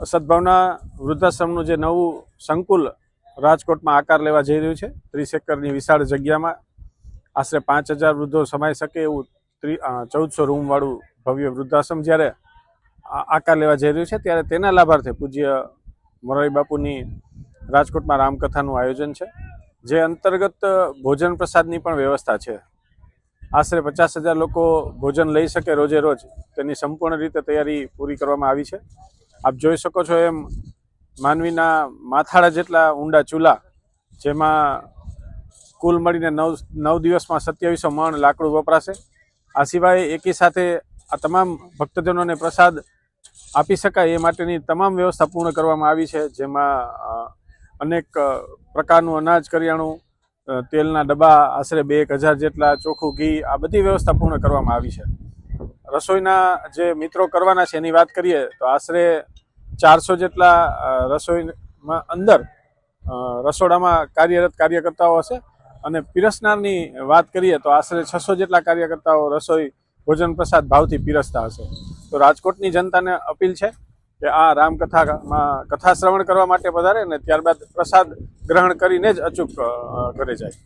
સદભાવના વૃદ્ધાશ્રમનું જે નવું સંકુલ રાજકોટમાં આકાર લેવા જઈ રહ્યું છે, ત્રીસ એકરની વિશાળ જગ્યામાં. આશરે પાંચ હજાર વૃદ્ધો સમાઈ શકે એવું ત્રી ચૌદસો રૂમવાળું ભવ્ય વૃદ્ધાશ્રમ જ્યારે આકાર લેવા જઈ રહ્યું છે, ત્યારે તેના લાભાર્થે પૂજ્ય મોરારી બાપુની રાજકોટમાં રામકથાનું આયોજન છે, જે અંતર્ગત ભોજન પ્રસાદની પણ વ્યવસ્થા છે. આશરે પચાસ હજાર લોકો ભોજન લઈ શકે રોજે રોજ. તેની સંપૂર્ણ રીતે તૈયારી પૂરી કરવામાં આવી છે. આપ જોઈ શકો છો એમ માનવીના માથાળા જેટલા ઊંડા ચૂલા, જેમાં કુલ મળીને નવ નવ દિવસમાં સત્યાવીસો મણ લાકડું વપરાશે. આ સિવાય એકી સાથે આ તમામ ભક્તજનોને પ્રસાદ આપી શકાય એ માટેની તમામ વ્યવસ્થા પૂર્ણ કરવામાં આવી છે, જેમાં અનેક પ્રકારનું અનાજ, કરિયાણું તેલના ડબ્બા, આશરે બે એક હજાર જેટલા ચોખ્ખું ઘી, આ બધી વ્યવસ્થા પૂર્ણ કરવામાં આવી છે. રસોઈના જે મિત્રો કરવાના છે એની વાત કરીએ તો આશરે ચારસો જેટલા રસોઈમાં અંદર રસોડામાં કાર્યરત કાર્યકર્તાઓ હશે. અને પીરસનારની વાત કરીએ તો આશરે છસો જેટલા કાર્યકર્તાઓ રસોઈ ભોજન પ્રસાદ ભાવથી પીરસતા હશે. તો રાજકોટની જનતાને અપીલ છે કે આ રામકથામાં કથા શ્રવણ કરવા માટે પધારે ને ત્યારબાદ પ્રસાદ ગ્રહણ કરીને જ અચૂક ઘરે જાય.